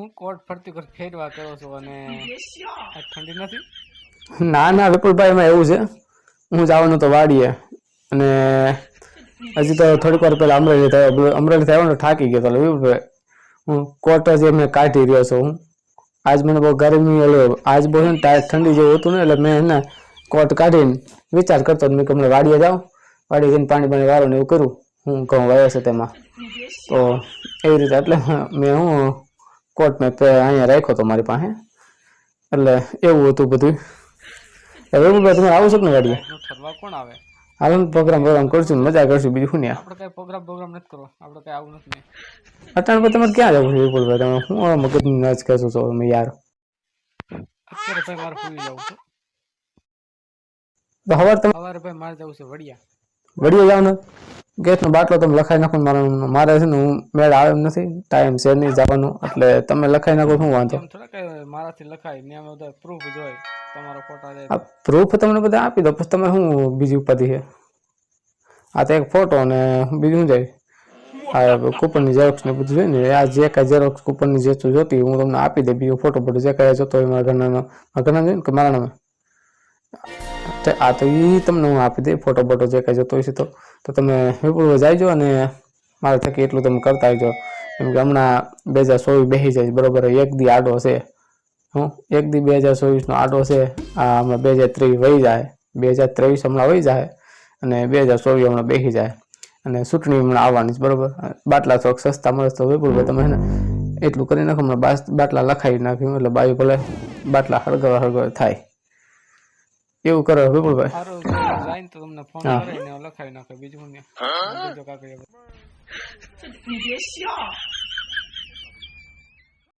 હું કોટ ફરતી કર ફેરવા કરો છો અને ઠંડી નથી? ના ના વિપુલભાઈ એમાં એવું છે. હું જવાનું તો વાડીએ. અને હજી તો થોડીક વાર પહેલા અમરેલી થયો અમરેલી થયો ને થાકી ગયો તો હું કોટ જ એમને કાઢી રહ્યો છું. હું આજ મને બહુ ગરમી એટલે આજ બહુ ને ઠંડી જેવું હતું ને એટલે મેં એને કોટ કાઢીને વિચાર કરતો મેં કે હમણાં વાડીએ જાઉં. વાડીએ જઈને પાણી પાણી વાળું ને એવું કરું. હું ઘઉં વાવ્યા છે તેમાં. તો એવી રીતે એટલે મેં હું કોટ મેં અહીંયા રાખ્યો હતો મારી પાસે. એટલે એવું હતું બધું. હવે તમે આવો છો ને વાડીએ ફરવા કોણ આવે? હાલ પ્રોગ્રામ પ્રોગ્રામ કરશું મજા કરશું બીજું શું ને આપણે કઈ પ્રોગ્રામ પ્રોગ્રામ નથી કરો આપણે કઈ આવું નથી અત્યારે અટાણ પર તમારે ક્યાં જવું છો વિપુલભાઈ? તમે હું મગજ નાચ કહેશો છો તમે યાર? અત્યારે ભાઈ મારે ફૂલી જાવ છે. તો હવાર તમે સવારે ભાઈ મારે જવું છે વડિયા. વડિયા જાવ ને ગેસનો બાટલો તમે લખાઈ નાખો મારે મારા છે ને હું મેળ આવે એમ નથી. ટાઈમ છે નહીં જવાનું એટલે તમે લખાઈ નાખો શું વાંધો? મારાથી લખાય ને એમાં બધા પ્રૂફ જોઈ તમારો ફોટા આ પ્રૂફ તમને બધા આપી દો પછી તમે શું બીજી ઉપાધિ છે? આ તો એક ફોટો અને બીજું જાય આ કૂપનની ઝેરોક્સ ને બધું જોઈએ ને આ જે કાંઈ ઝેરોક્સ કૂપનની જે જોતી હું તમને આપી દે બીજો ફોટો ફોટો જે કાંઈ જોતો હોય મારા ઘરના મારા ઘરના જોઈએ ને કે મારા નામે? તે આ તો એ તમને હું આપી દઈ ફોટો ફોટો જે કાંઈ જોતો હશે તો. તો તમે વિપુલ જાયજો અને મારે થકી એટલું તમે કરતા આવજો. કેમ કે હમણાં બે હજાર ચોવીસ બેસી જાય બરાબર? એક દી આડો છે હું? એક દી બે હજાર ચોવીસનો આડો છે આ હમણાં બે હજાર ત્રેવીસ વહી જાય. બે હજાર ત્રેવીસ હમણાં વહી જાય અને બે હજાર ચોવીસ હમણાં બેસી જાય. અને ચૂંટણી હમણાં આવવાની છે, બરાબર? બાટલા ચોક સસ્તા મળે તો વિપુલભાઈ તમે ને એટલું કરી નાખો, હમણાં બાટલા લખાવી નાખ્યું એટલે બાયું ભલે બાટલા હળગવા હળગવા થાય. એવું કરો વિપુલભાઈ. સારું જાય ને તો તમને ફોન કરીને લખાવી નાખે બીજું ને બીજો કાંઈ